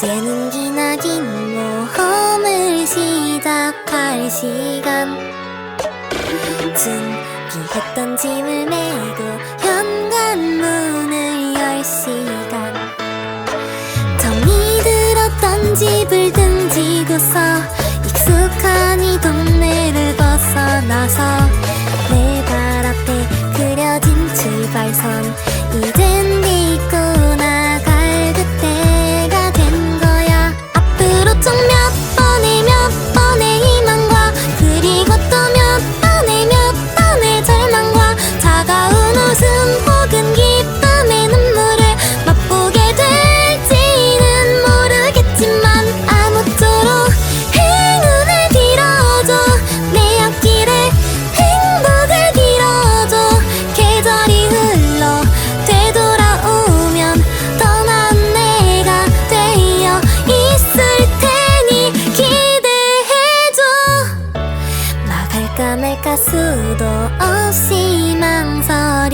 이제는 기나긴 모험을 시작할 시간. 준비했던 짐을 메고 날까 수도 없이 망설였지만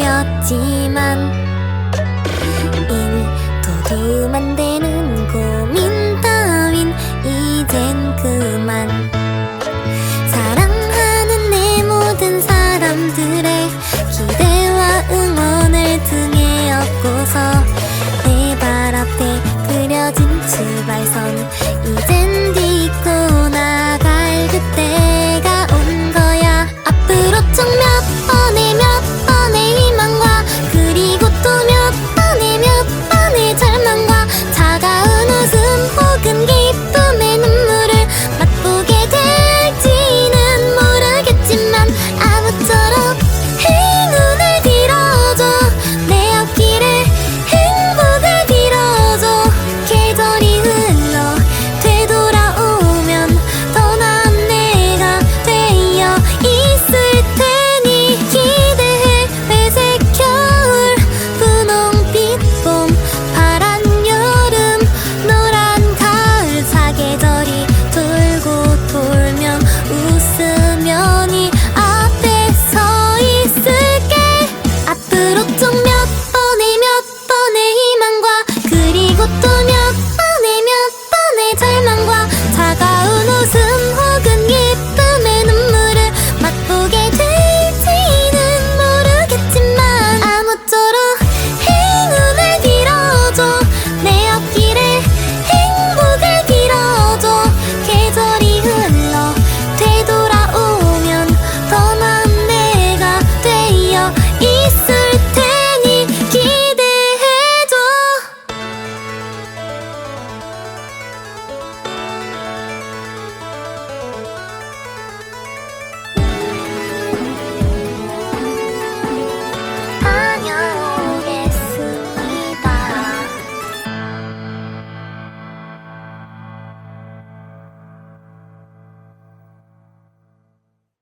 일도 만드는 고민 따윈 이젠 그만. 사랑하는 내 모든 사람들의 기대와 응원을 등에 업고서 내 발 앞에 그려진 출발선